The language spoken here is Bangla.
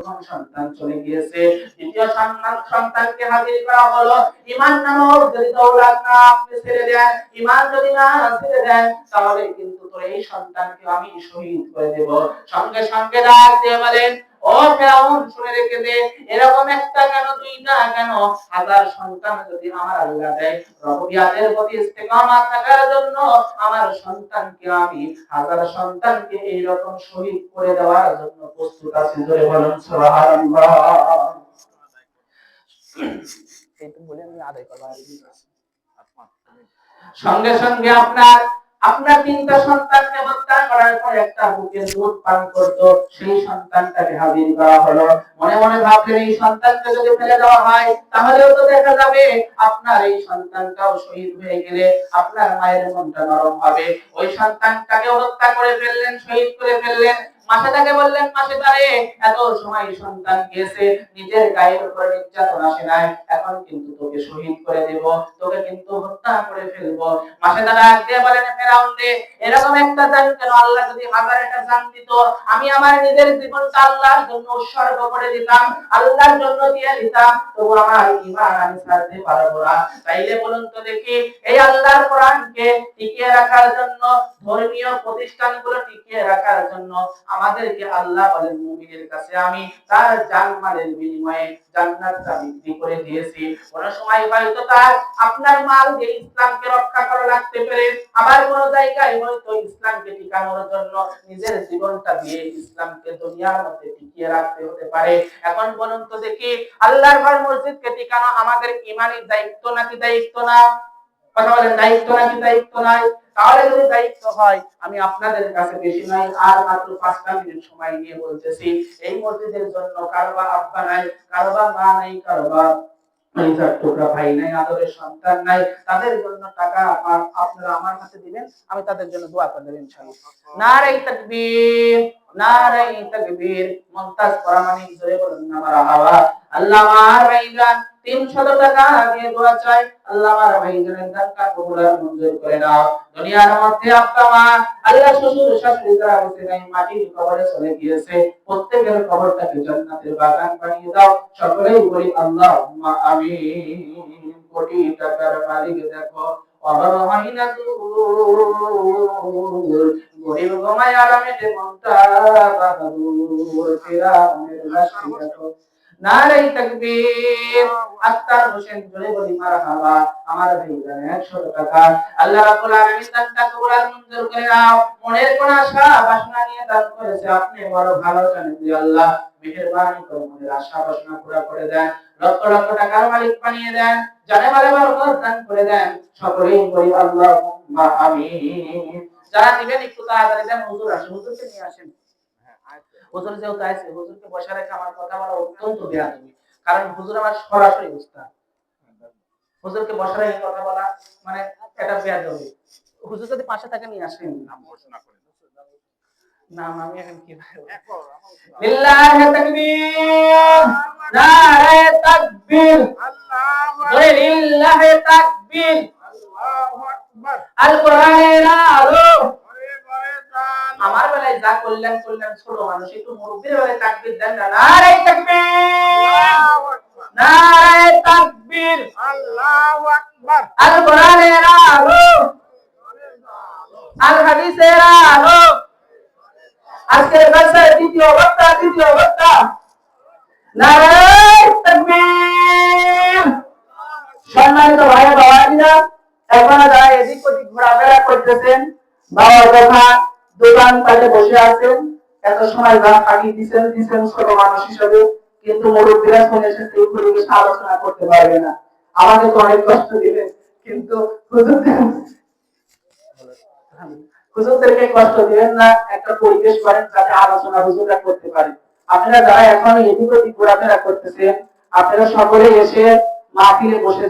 প্রথম সন্তান চলে গিয়েছে। দ্বিতীয় সন্তান সন্তানকে হাজির করা হলো। ইমান নামক যদি দৌলত না আপনি ছেড়ে দেন ইমান যদি না ছেড়ে দেন, তাহলে কিন্তু তোর এই সন্তানকে আমি শহীদ করে দেব। সঙ্গে সঙ্গে ডাক দিয়ে বলেন ও ফেরাউন শুনে রেখে দে। এরকম একটা কেন দুইটা কেন? হাজার সন্তান যদি আমার আল্লাহ দেয় রবিয়াদের প্রতি ইস্তেকামাত থাকার জন্য আমার সন্তানকে আমি হাজার সন্তানকে এই রকম শহীদ করে দেওয়ার জন্য প্রস্তুত আছি। ধরে বলুন সুবহানাল্লাহ। বলে আমি আদায় করব। সঙ্গে সঙ্গে আপনার আপনার তিনটা সন্তানকে হত্যা করার পর একটা বুকের দুধ পান করতো, সেই সন্তানটাকে হাজির করা হলো। মনে মনে ভাবলেন, এই সন্তানকে যদি ফেলে দেওয়া হয়, তাহলেও তো দেখা যাবে আপনার এই সন্তানটাও শহীদ হয়ে গেলে আপনার মায়ের মনটা নরম হবে। ওই সন্তানটাকে হত্যা করে ফেললেন, শহীদ করে ফেললেন। মাসেটাকে বললেন, মাসে তারে এত সময় সন্তান নিজের গায়ের উপর নির্যাতন আসে নাই, এখন কিন্তু তোকে শহীদ করে দেব, তোকে কিন্তু হত্যা করে মাসে তারা বলেন, ফেরাউন রে, এরকম একটা জান কেন? আল্লাহ যদি হাজার একটা জান দিত, আমি আমার নিজের জীবনটা আল্লাহর জন্য উৎসর্গ করে দিতাম, আল্লাহর জন্য দিয়ে দিতাম, তবু আমার ইমান আমি ছাড়তে পারব না। তাইলে বলুন তো দেখি, এই আল্লাহর কোরআনকে টিকিয়ে রাখার জন্য, ধর্মীয় প্রতিষ্ঠানগুলো টিকিয়ে রাখার জন্য আমাদেরকে আল্লাহ বলেন মুমিনের কাছে, আমি তার জানমালের বিনিময়ে জান্নাতটা বিক্রি করে দিয়েছি। কোন সময় হয়তো তার আপনার মাল দিয়ে ইসলামকে রক্ষা করা লাগতে পারে, আবার কোন জায়গায় হয়তো ইসলামকে টিকানোর জন্য নিজের জীবনটা দিয়ে ইসলামকে দুনিয়ার মধ্যে টিকিয়ে রাখতে হতে পারে। এখন বলুন তো দেখি, আল্লাহর ঘর মসজিদকে টিকানো আমাদের ইমানি দায়িত্ব নাকি দায়িত্ব না? কথা বলেন, দায়িত্ব নাকি দায়িত্ব নাই? দায়িত্ব হয়। আমি আপনাদের কাছে বেশি নাই আর মাত্র পাঁচটা মিনিট সময় নিয়ে বলতেছি। এই মসজিদের জন্য কারোবা আব্বা নাই, কারোবা মা নাই, কারোবা তাদের জন্য টাকা আমার কাছে দিবেন, আমি তাদের জন্য দোয়া করে দেব ইনশাআল্লাহ। নারাই তাকবীর নারাই তাকবীর। মুমতাজ পরামানিক জোরে মারহাবা আল্লাহ আমার 300 টাকা দিয়ে চাই, আল্লাহ আমার ভাইজানের দানটা কবুল আর মঞ্জুর করে দুনিয়ার মধ্যে আল্লাহ শ্বশুর শাশুড়ি যারা নাই, মাটির কবরে চলে গিয়েছে। প্রত্যেকের কবরটাকে জান্নাতের বাগান বানিয়ে দাও। আল্লাহুম্মা আমিন। কোটি টাকার মালিক দেখো, অভাব আরামে বাহাদুর। লাশি দেখো নারাই তাকবীর। আক্তার হোসেন জোরে বলি মারহাবা। আমার ভাই জানে 100 টাকা। আল্লাহ রাব্বুল আলামিন আর মঞ্জুর করে মনের কোন আশা, বাসনা নিয়ে দান করেছে আপনি, বড় ভালো জানেন যে আল্লাহ মেহেরবানি করে মনের আশা, বাসনা করে দেন। লক্ষ লক্ষ টাকার মালিক বানিয়ে দেন। জানে মালে বরকত দান করে দেন। সকলেই বলি, আল্লাহুম্মা আমিন। যারা দিবেন একটু তাড়াতাড়ি দেন হুজুর আসেন, হুজুরকে নিয়ে আসেন। হুজুর যেহেতু আছে হুজুরকে বসা রেখে আমার কথা বলা অত্যন্ত বেয়াদবি। কারণ হুজুর আমার সরাসরি উস্তাদ। হুজুরকে বসা রেখে কথা বলা মানে এটা বেয়াদবি। হুজুর যদি পাশে থাকে নিয়ে আসেন নাম ঘোষণা করে নাম আমি এখন কি লিল্লাহি তাকবীর নারে তাকবীর। আল্লাহু লিল্লাহি তাকবীর। আল্লাহু আকবার। আল কোরআনের আলো। ঘরে ঘরে যান আমার বেলায় যা করলেন করলেন ছোট মানুষ একটু মুরব্বীর বেলায় তাকবীর দেন না। নারে তাকবীর! নারে তাকবীর! আল্লাহু আকবার। আল কোরআনের আলো। আল হাদিসের আলো। আজকের দ্বিতীয় বক্তা তৃতীয় বক্তা নারায় তাকবীর! সম্মানিত ভাইয়া বাবাজিরা এখনও যারা এদিক ওদিক ঘোরাফেরা করতেছেন বাবার কথা দোকান পাটে বসে আছেন এত সময় যা ফাঁকি দিচ্ছেন দিচ্ছেন ছোট মানুষ হিসেবে। কিন্তু মুরব্বীরা শুনে এসেছে এই পরিবেশে আলোচনা করতে পারবে না। আমাকে তো অনেক কষ্ট দিবেন কিন্তু হুজুরদেরকে কষ্ট দিবেন না, একটা পরিবেশ করেন যাতে আলোচনা হুজুররা করতে পারে। আপনারা যারা এখন এদিক ওদিক ঘোরাফেরা করতেছেন, আপনারা সকলে এসে মাহফিলে বসে